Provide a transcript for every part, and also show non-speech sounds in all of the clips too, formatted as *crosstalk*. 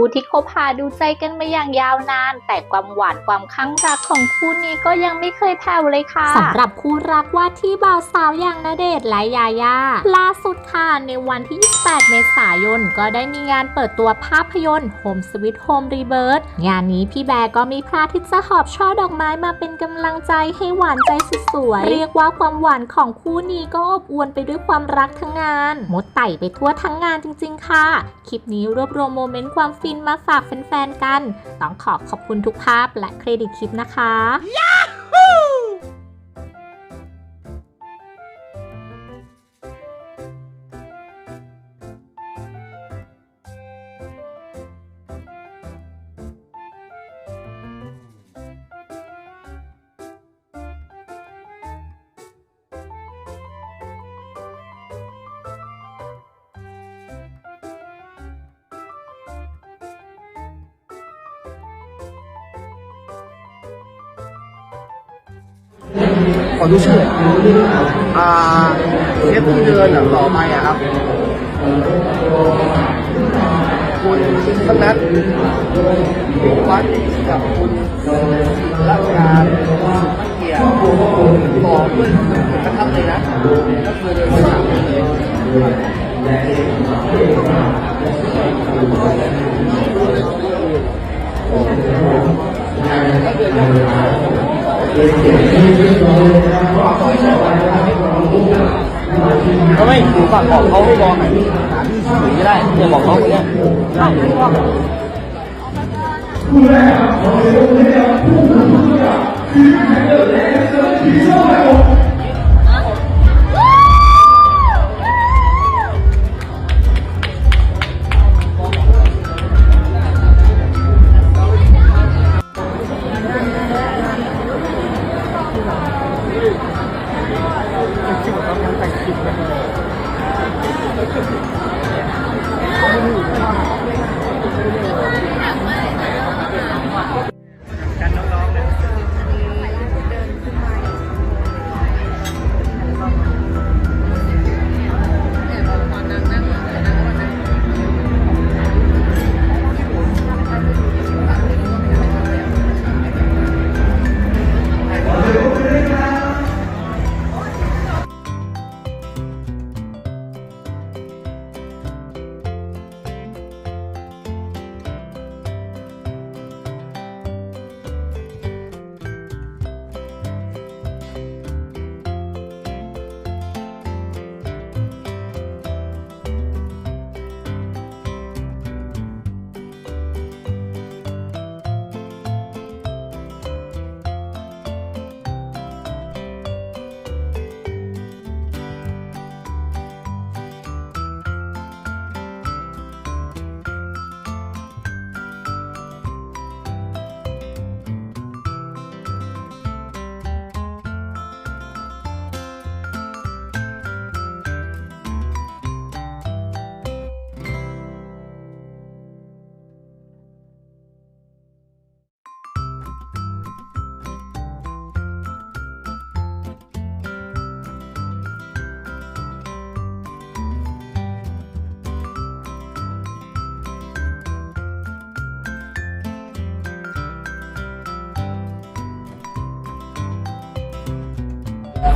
คู่ที่คบหาดูใจกันมาอย่างยาวนาน แต่ความหวานความคลั่งรักของคู่นี้ก็ยังไม่เคยแผ่วเลยค่ะสำหรับคู่รักว่าที่บ่าวสาวอย่างณเดชน์และยายาล่าสุดค่ะในวันที่ 28 เมษายน ก็ได้มีงานเปิดตัวภาพยนตร์ Home Sweet Home Rebirth งานนี้พี่แบร์ก็มีพระที่จะหอบช่อดอกไม้มาเป็นกำลังใจให้หวานใจสุดสวย เรียกว่าความหวานของคู่นี้ก็อบอวลไปด้วยความรักทั้งงานมดไต่ไปทั่วทั้งงานจริง ๆ ค่ะ คลิปนี้รวบรวมโมเมนต์ความฟินมาฝากแฟนๆ กัน ต้องขอขอบคุณทุกภาพและเครดิตคลิปนะคะ ขอดูชื่ออ่าเทปที่เดินต่อไปอะครับ คุณธนัทวัดกับคุณรัตการเกียรติบอกด้วยกระทับเลยนะก็คือเดินมาสามเลย ทำไม่ถือฝากบอกเขาไม่บอกหาที่หนูก็ได้จะบอกเขาคนเงี้ยได้ไม่บอก perfect. *laughs*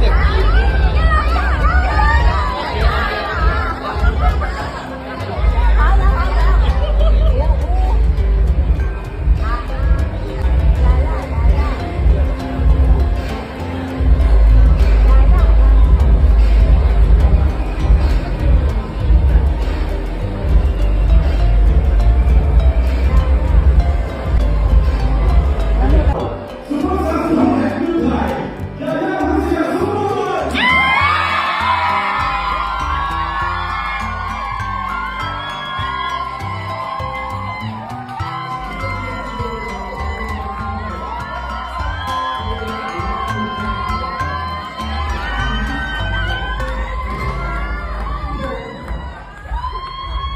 เ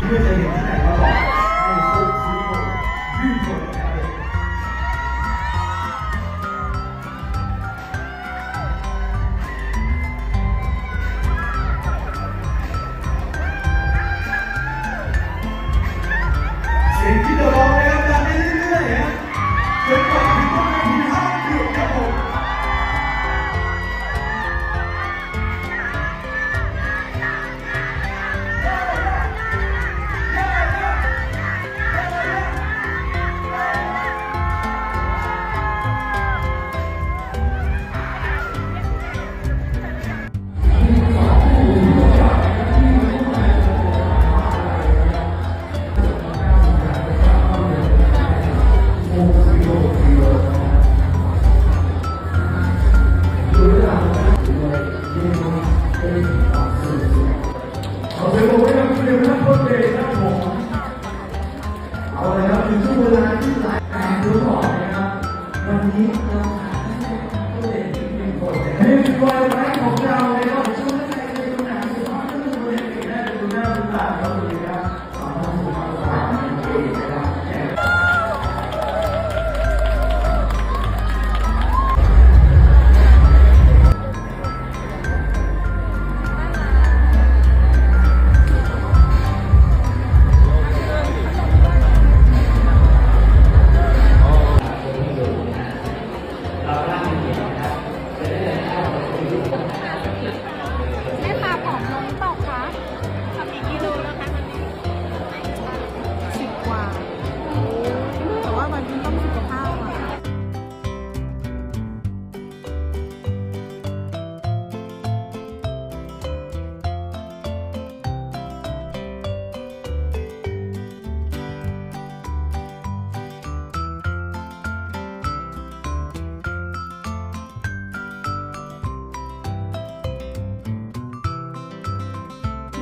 因为这里是采光好。你。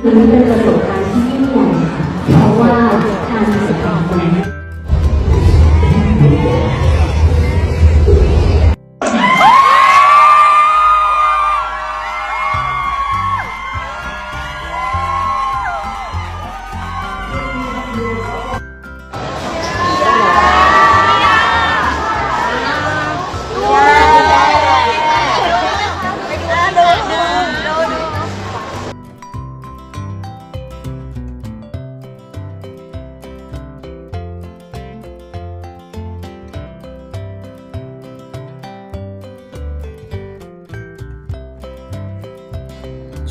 มันเป็นประสบการณ์ที่ยิ่งใหญ่ค่ะเพราะว่าทางสถา